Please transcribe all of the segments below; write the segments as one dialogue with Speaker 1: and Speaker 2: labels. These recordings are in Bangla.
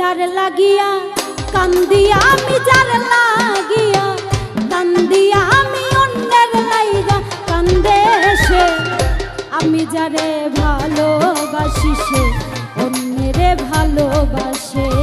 Speaker 1: যার লাগিয়া, কান্দিয়া আমি যার লাগিয়া, কান্দিয়া আমি অন্যের লাইগা, কান্দে সে। আমি যারে ভালোবাসি সে, অন্যের ভালোবাসে।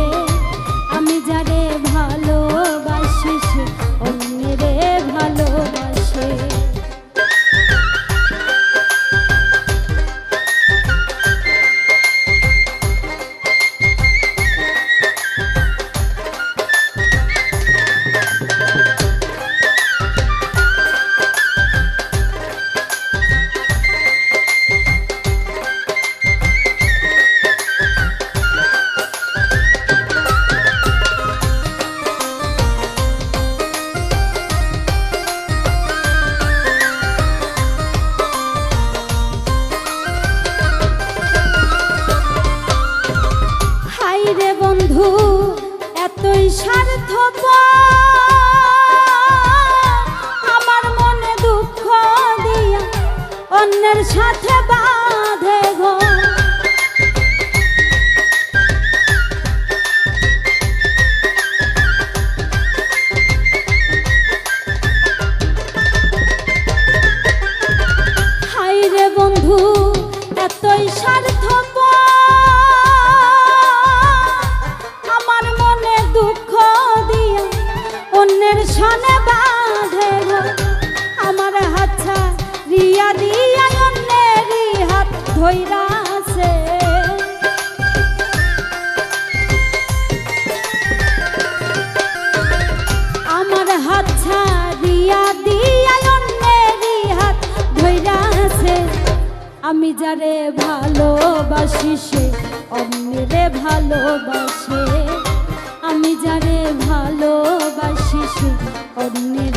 Speaker 1: বন্ধু এতই স্বার্থ আমার মনে দুঃখ দিয়া অন্যের সাথে বাঁধে আমি যারে ভালোবাসি সে অমনি রে ভালোবাসে। আমি যারে ভালোবাসি সে অন্যরে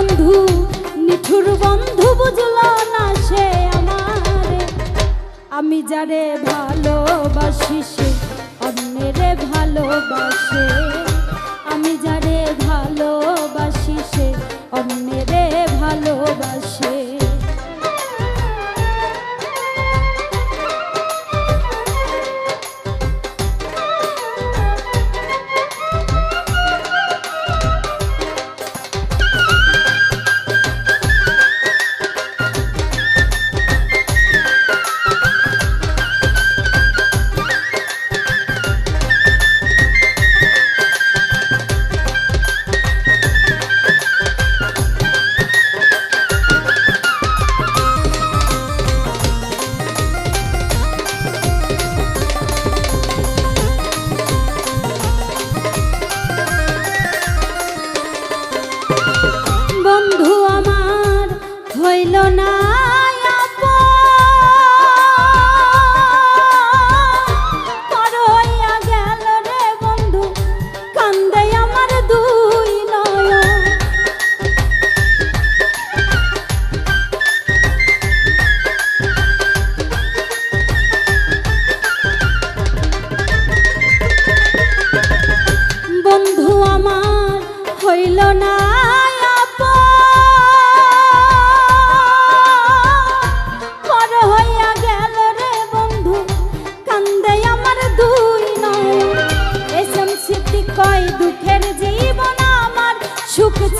Speaker 1: বন্ধু, নিঠুর বন্ধু বুঝলো না সে আমার। আমি যারে ভালোবাসি সে, অন্যের ভালোবাসে। আমি যারে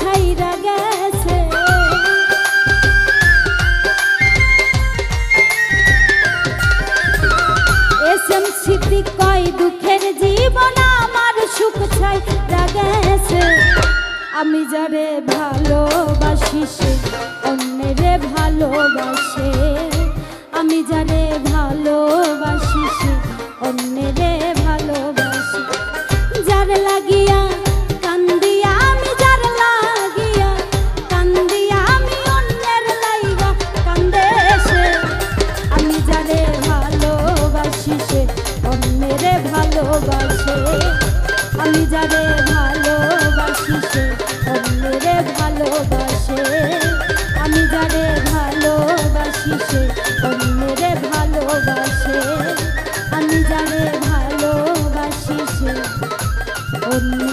Speaker 1: ছাইরা গেছে। এসএম স্মৃতি কয় দুঃখের আমি যারে ভালোবাসি, সে অন্যেরে ভালোবাসে। আমি যারে ভালোবাসি, সে অন্যেরে ভালোবাসে। অন্যেরে ভালোবাসে। আমি যারে ভালোবাসি, সে অন্যেরে ভালোবাসে। আমি যারে ভালোবাসি, সে অন্যেরে ভালোবাসে। আমি যারে ভালোবাসি, সে অন্য